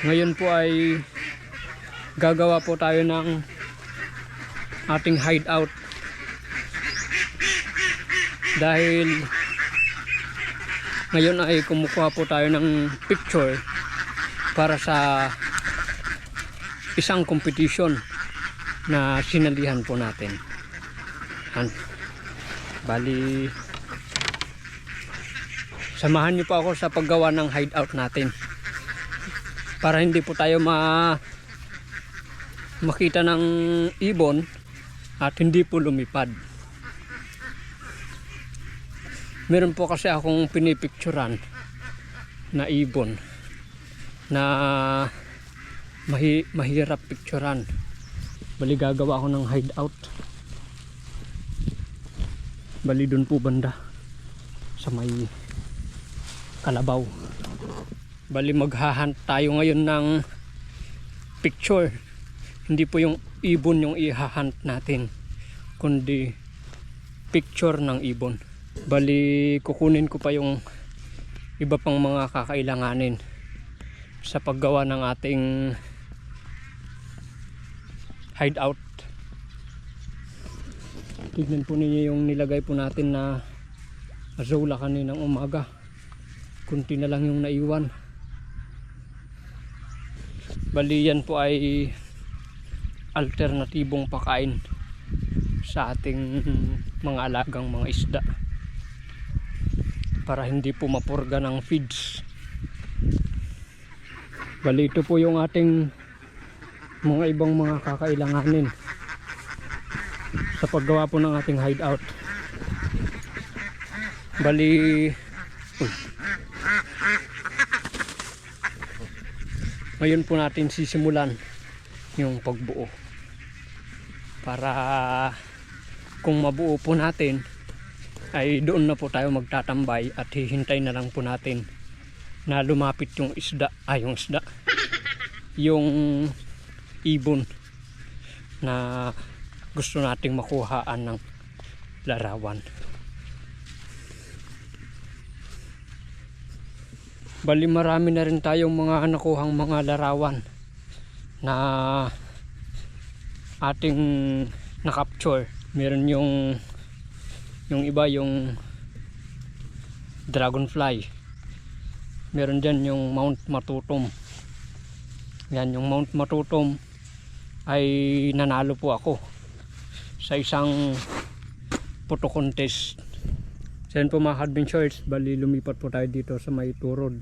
Ngayon po ay gagawa po tayo ng ating hideout. Dahil ngayon ay kumukuha po tayo ng picture para sa isang competition na sinalihan po natin. Han. Bali samahan niyo po ako sa paggawa ng hideout natin para hindi po tayo ma makita ng ibon at hindi po lumipad. Meron po kasi akong pinipicturan na ibon na mahi, mahirap picturan. Bali gagawa ako ng hideout. Bali dun po banda sa may kalabaw. Bali maghahunt tayo ngayon ng picture. Hindi po yung ibon yung ihahunt natin, kundi picture ng ibon. Bali kukunin ko pa yung iba pang mga kakailanganin sa paggawa ng ating hideout. Tignan po ninyo yung nilagay po natin na azola kaninang umaga. Kunti na lang yung naiwan. Bali yan po ay alternatibong pakain sa ating mga alagang mga isda para hindi po mapurga ng feeds bali ito po yung ating mga ibang mga kakailanganin sa paggawa po ng ating hideout bali Uy. Ngayon po natin sisimulan yung pagbuo. Para kung mabuo po natin ay doon na po tayo magtatambay at hihintay na lang po natin na lumapit yung isda ay yung isda yung ibon na gusto nating makuhaan ng larawan bali marami na rin tayong mga nakuhang mga larawan na ating na-capture. Meron yung yung iba yung dragonfly. Meron dyan yung Mount Matutom yan yung Mount Matutom ay nanalo po ako sa isang photo contest yan po mga adventures bali lumipat po tayo dito sa may turod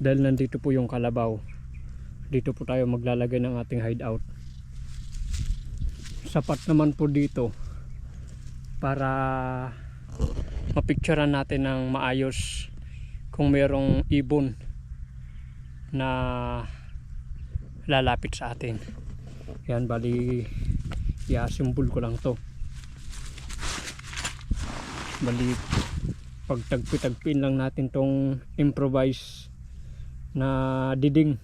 dahil nandito po yung kalabaw. Dito po tayo maglalagay ng ating hideout. Sapat naman po dito para mapicturean natin ng maayos kung merong ibon na lalapit sa atin. Yan bali i-assemble ko lang to. Bali pagtagpi-tagpin lang natin tong improvise na diding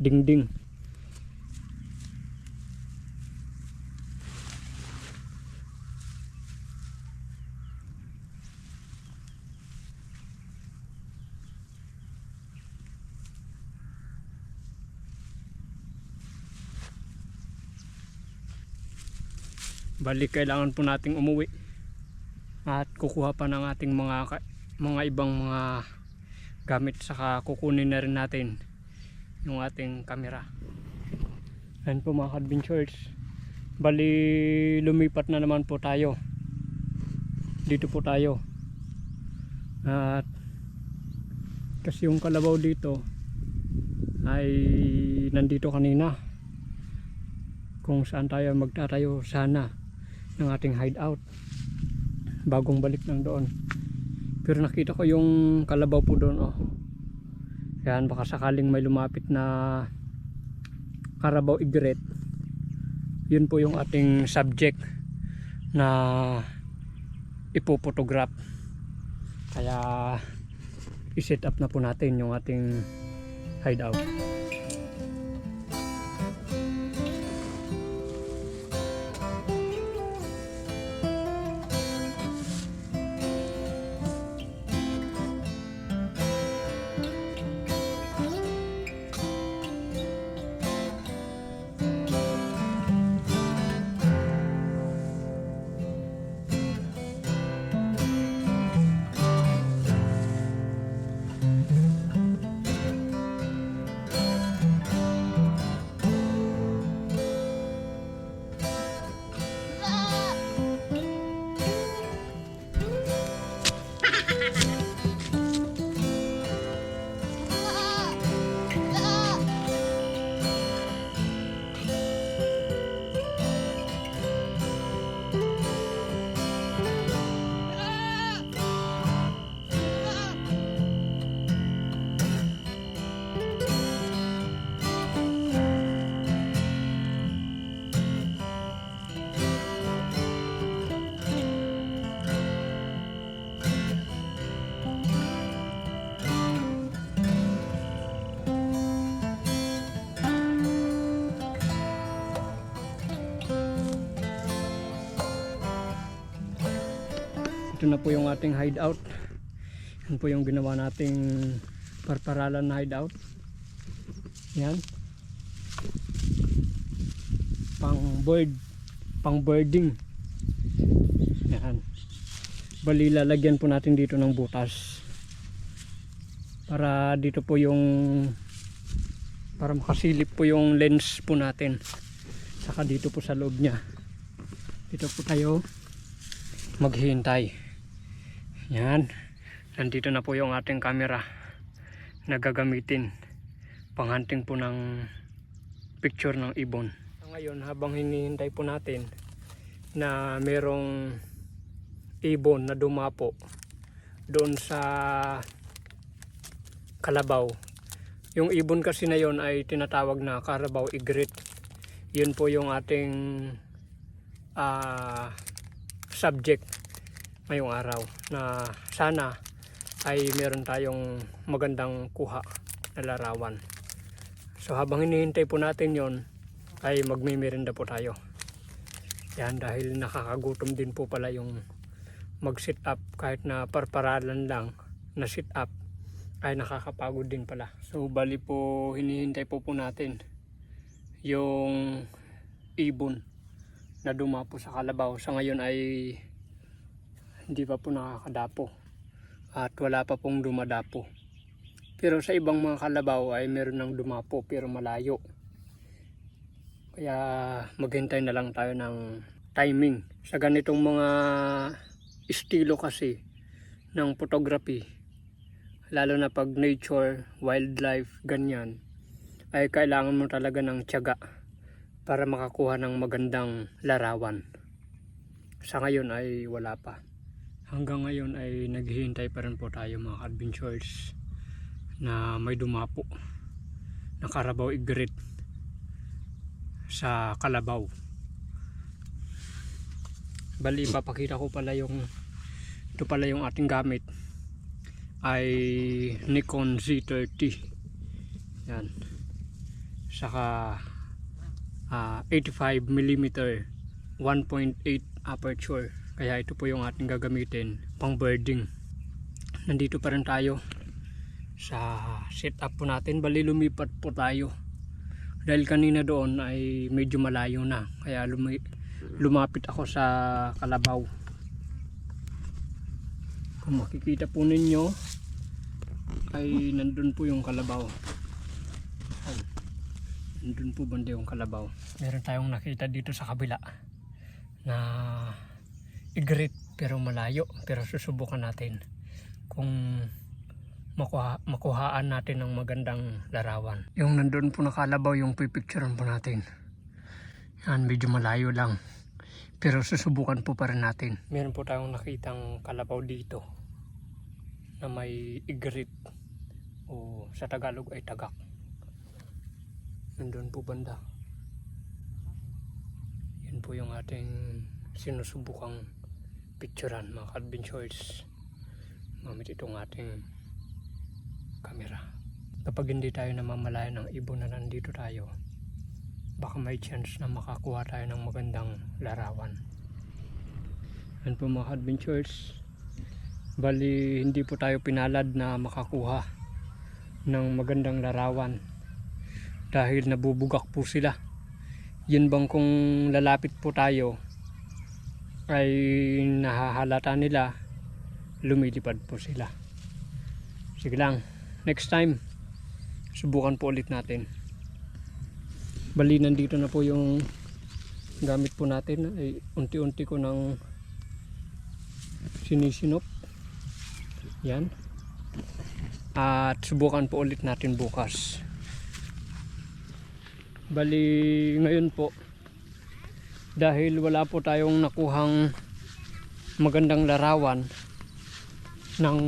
dingding. Balik kailangan po nating umuwi at kukuha pa ng ating mga mga ibang mga gamit saka kukunin na rin natin yung ating camera. Ayun po mga adventures bali lumipat na naman po tayo. Dito po tayo. At kasi yung kalabaw dito ay nandito kanina kung saan tayo magtatayo sana ng ating hideout bagong balik lang doon. Pero nakita ko yung kalabaw po doon oh. Yan baka sakaling may lumapit na karabaw igret. Yun po yung ating subject na ipopotograph kaya i-set up na po natin yung ating hideout Ito na po yung ating hideout. Yan po yung ginawa nating parparalan na hideout. Yan. Pang bird, pang birding. Yan. Bali lalagyan po natin dito ng butas. Para dito po yung para makasilip po yung lens po natin. Saka dito po sa loob niya. Dito po tayo maghihintay. Yan. Nandito na po yung ating camera na gagamitin panghunting po ng picture ng ibon. Ngayon habang hinihintay po natin na merong ibon na dumapo doon sa Kalabaw. Yung ibon kasi na yon ay tinatawag na Carabao Igret. Yun po yung ating ah, subject ngayong araw na sana ay meron tayong magandang kuha na larawan. So habang hinihintay po natin yon ay magmimirinda po tayo. Yan dahil nakakagutom din po pala yung mag-sit up kahit na parparalan lang na sit up ay nakakapagod din pala. So bali po hinihintay po po natin yung ibon na dumapo sa kalabaw. Sa ngayon ay hindi pa po nakakadapo at wala pa pong dumadapo. Pero sa ibang mga kalabaw ay meron nang dumapo pero malayo. Kaya maghintay na lang tayo ng timing. Sa ganitong mga estilo kasi ng photography, lalo na pag nature, wildlife, ganyan, ay kailangan mo talaga ng tiyaga para makakuha ng magandang larawan. Sa ngayon ay wala pa. Hanggang ngayon ay naghihintay pa rin po tayo mga adventures na may dumapo na Carabao Igret sa Kalabaw. Bali, papakita ko pala yung ito pala yung ating gamit. Ay Nikon Z30 yan. Saka ah, 85mm 1.8 aperture kaya ito po yung ating gagamitin pang birding. Nandito pa rin tayo sa setup po natin. Bali lumipat po tayo. Dahil kanina doon ay medyo malayo na. Kaya lumapit ako sa kalabaw. Kung makikita po ninyo ay nandun po yung kalabaw. Ay, nandun po banda yung kalabaw. Meron tayong nakita dito sa kabila na igrit pero malayo pero susubukan natin kung makuha, makuhaan natin ng magandang larawan yung nandun po nakalabaw yung pipicturean po natin yan medyo malayo lang pero susubukan po pa rin natin. Meron po tayong nakitang kalabaw dito na may igrit o sa Tagalog ay tagak. Nandun po banda. Yan po yung ating sinusubukang picturean mga adventures gamit itong ating camera. Kapag hindi tayo namamalaya ng ibon na nandito tayo, baka may chance na makakuha tayo ng magandang larawan. Yan po mga adventures. Bali, hindi po tayo pinalad na makakuha ng magandang larawan dahil nabubugak po sila. Yun bang kung lalapit po tayo ay nahahalata nila lumilipad po sila. Sige lang, next time subukan po ulit natin. Bali nandito na po yung gamit po natin. Ay unti-unti ko nang sinisinop. Yan. At subukan po ulit natin bukas. Bali ngayon po dahil wala po tayong nakuhang magandang larawan ng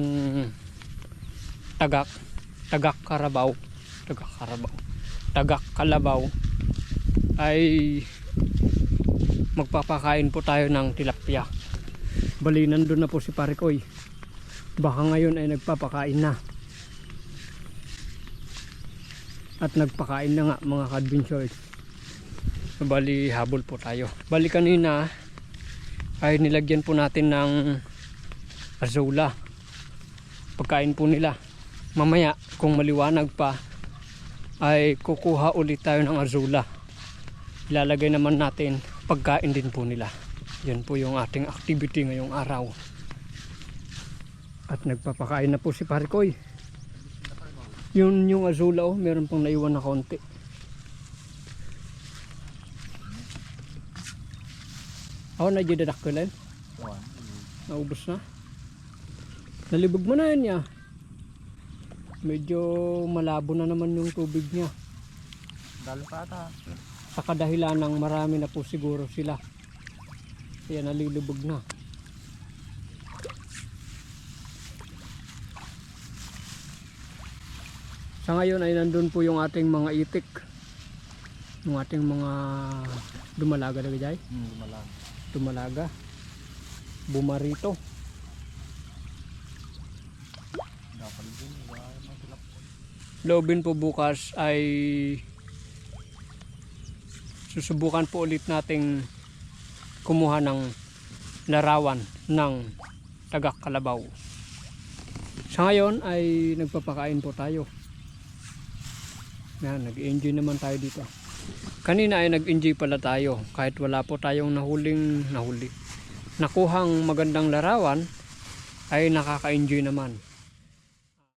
tagak tagak karabaw. Tagak karabaw. Tagak kalabaw ay magpapakain po tayo ng tilapia. Bali nandun na po si Parikoy baka ngayon ay nagpapakain na. At nagpakain na nga mga kadventures so, bali habol po tayo bali kanina ay nilagyan po natin ng azula. Pagkain po nila. Mamaya, kung maliwanag pa, ay kukuha ulit tayo ng azula. Ilalagay naman natin pagkain din po nila. Yan po yung ating activity ngayong araw. At nagpapakain na po si Parikoy. Yun yung azula oh, meron pang naiwan na konti. Ako na didadak ko lang. Naubos na. Nalibog mo na yan ya. Medyo malabo na naman yung tubig niya. Dalo pa ata. Sa kadahilan ng marami na po siguro sila. Kaya nalilibog na. Sa ngayon ay nandun po yung ating mga itik. Yung ating mga dumalaga na gajay. Hmm, lumalang. Dumalaga. Bumarito. Loobin po bukas ay susubukan po ulit nating kumuha ng larawan ng tagak kalabaw. Sa ngayon ay nagpapakain po tayo. Yan, nag-enjoy naman tayo dito. Kanina ay nag-enjoy pala tayo kahit wala po tayong nahuling nahuli. Nakuhang magandang larawan ay nakaka-enjoy naman.